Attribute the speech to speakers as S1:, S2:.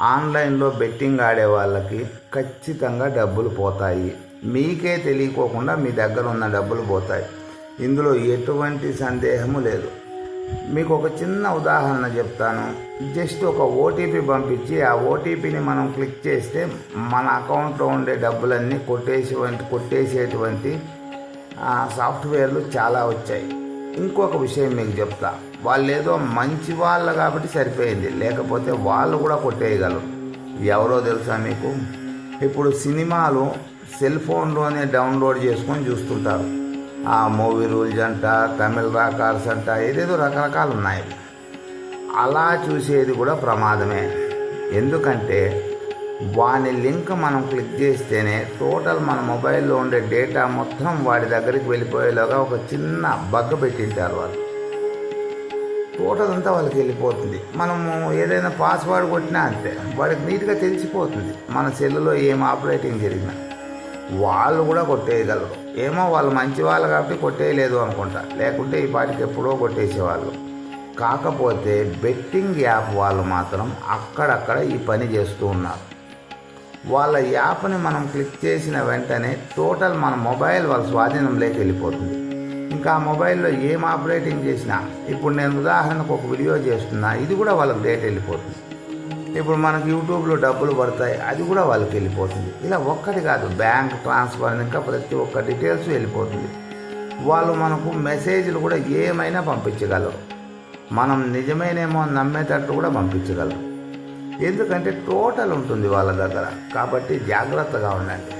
S1: ఆన్లైన్లో బెట్టింగ్ ఆడే వాళ్ళకి ఖచ్చితంగా డబ్బులు పోతాయి. మీకే తెలియకోకుండా మీ దగ్గర ఉన్న డబ్బులు పోతాయి. ఇందులో ఎటువంటి సందేహము లేదు. మీకు ఒక చిన్న ఉదాహరణ చెప్తాను. జస్ట్ ఒక ఓటీపీ పంపించి ఆ ఓటీపీని మనం క్లిక్ చేస్తే మన అకౌంట్లో ఉండే డబ్బులన్నీ కొట్టేసేటువంటి కొట్టేసేటువంటి ఆ, సాఫ్ట్వేర్లు చాలా వచ్చాయి. ఇంకొక విషయం మీకు చెప్తా. వాళ్ళు ఏదో మంచి వాళ్ళు కాబట్టి సరిపోయింది. లేకపోతే వాళ్ళు కూడా కొట్టేయగలరు. ఎవరో తెలుసా మీకు? ఇప్పుడు సినిమాలు సెల్ ఫోన్లోనే డౌన్లోడ్ చేసుకొని చూస్తుంటారు. ఆ మూవీ రూల్స్ అంట తమిళ రాకార్స్ అంట ఏదేదో రకరకాలు ఉన్నాయి. అలా చూసేది కూడా ప్రమాదమే. ఎందుకంటే వాని లింక్ మనం క్లిక్ చేస్తేనే టోటల్ మన మొబైల్లో ఉండే డేటా మొత్తం వాడి దగ్గరికి వెళ్ళిపోయేలాగా ఒక చిన్న బగ్గ పెట్టింటారు వాళ్ళు. టోటల్ అంతా వాళ్ళకి వెళ్ళిపోతుంది. మనము ఏదైనా పాస్వర్డ్ కొట్టినా అంతే. వాడికి నీట్గా తెలిసిపోతుంది. మన సెల్లులో ఏం ఆపరేటింగ్ జరిగినా. వాళ్ళు కూడా కొట్టేయగలరు. ఏమో వాళ్ళు మంచి వాళ్ళు కాబట్టి కొట్టేయలేదు అనుకుంటా. లేకుంటే ఈ పాటికి ఎప్పుడో కొట్టేసేవాళ్ళు. కాకపోతే బెట్టింగ్ యాప్ వాళ్ళు మాత్రం అక్కడక్కడ ఈ పని చేస్తూ ఉన్నారు. వాళ్ళ యాప్ని మనం క్లిక్ చేసిన వెంటనే టోటల్ మన మొబైల్ వాళ్ళ స్వాధీనంలోకి వెళ్ళిపోతుంది. ఇంకా ఆ మొబైల్లో ఏం ఆపరేటింగ్ చేసినా ఇప్పుడు నేను ఉదాహరణకు ఒక వీడియో చేస్తున్నా ఇది కూడా వాళ్ళకి డేట్ వెళ్ళిపోతుంది. ఇప్పుడు మనకు యూట్యూబ్లో డబ్బులు పడతాయి అది కూడా వాళ్ళకి వెళ్ళిపోతుంది. ఇలా ఒక్కటి కాదు బ్యాంక్ ట్రాన్స్ఫర్ ఇంకా ప్రతి ఒక్క డీటెయిల్స్ వెళ్ళిపోతుంది. వాళ్ళు మనకు మెసేజ్లు కూడా ఏమైనా పంపించగలరు. మనం నిజమేనేమో అని నమ్మేటట్టు కూడా పంపించగలరు. ఎందుకంటే టోటల్ ఉంటుంది వాళ్ళ దగ్గర. కాబట్టి జాగ్రత్తగా ఉండండి.